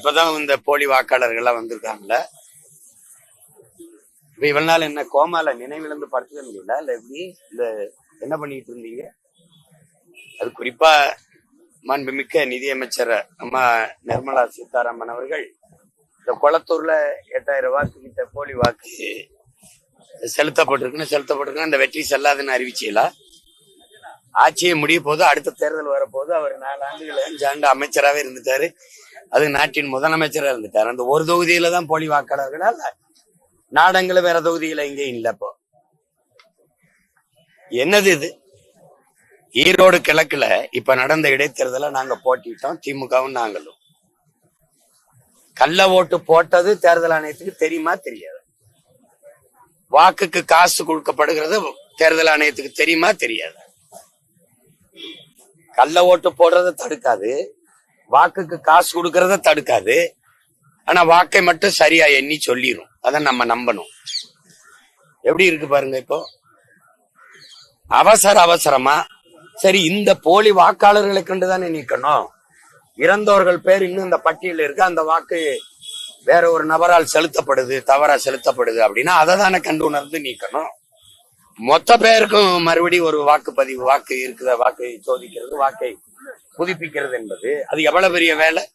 இப்பதான் இந்த போலி வாக்காளர்கள்லாம் வந்திருக்காங்கல்ல? இப்ப இவ்வளவு நாள் என்ன கோமால நினைவிழந்து படுத்துக்க முடியல? இல்ல எப்படி? இந்த என்ன பண்ணிட்டு இருந்தீங்க? அது குறிப்பா மாண்புமிக்க நிதியமைச்சர் அம்மா நிர்மலா சீதாராமன் அவர்கள் இந்த குளத்தூர்ல எட்டாயிரம் வாக்கு கிட்ட போலி வாக்கு செலுத்தப்பட்டிருக்குன்னு செலுத்தப்பட்டிருக்குன்னு அந்த வெற்றி செல்லாதுன்னு அறிவிச்சீங்களா ஆட்சியை முடிய போது அடுத்த தேர்தல் வரப்போது அவர் நாலு ஆண்டுகள் அஞ்சு ஆண்டு அமைச்சராகவே இருந்துட்டாரு. அது நாட்டின் முதலமைச்சராக இருந்துட்டார். அந்த ஒரு தொகுதியில தான் போலி வாக்காளர்களால் நாடங்களை வேற தொகுதியில இங்கே இல்ல இப்போ. என்னது இது? ஈரோடு கிழக்குல இப்ப நடந்த இடைத்தேர்தல நாங்க போட்டிட்டோம் திமுகவும் நாங்களும். கள்ள ஓட்டு போட்டது தேர்தல் ஆணையத்துக்கு தெரியுமா தெரியாது. வாக்குக்கு காசு கொடுக்கப்படுகிறது தேர்தல் ஆணையத்துக்கு தெரியுமா தெரியாது. கள்ள ஓட்டு போடுறத தடுக்காது. வாக்குக்கு காசு கொடுக்கறத தடுக்காது. ஆனா வாக்கை மட்டும் சரியா எண்ணி சொல்லிரும். அதை நம்ம நம்பணும். எப்படி இருக்கு பாருங்க இப்போ? அவசர அவசரமா சரி இந்த போலி வாக்காளர்களை கண்டுதானே நீக்கணும்? இறந்தவர்கள் பேர் இன்னும் இந்த பட்டியலில் இருக்கு. அந்த வாக்கு வேற ஒரு நபரால் செலுத்தப்படுது தவறா செலுத்தப்படுது அப்படின்னா அதை தானே கண்டு உணர்ந்து நீக்கணும்? மொத்த பேருக்கும் மறுபடியும் ஒரு வாக்குப்பதிவு வாக்கு இருக்குதா? வாக்கை சோதிக்கிறது வாக்கை புதுப்பிக்கிறது என்பது அது எவ்வளவு பெரிய வேலை?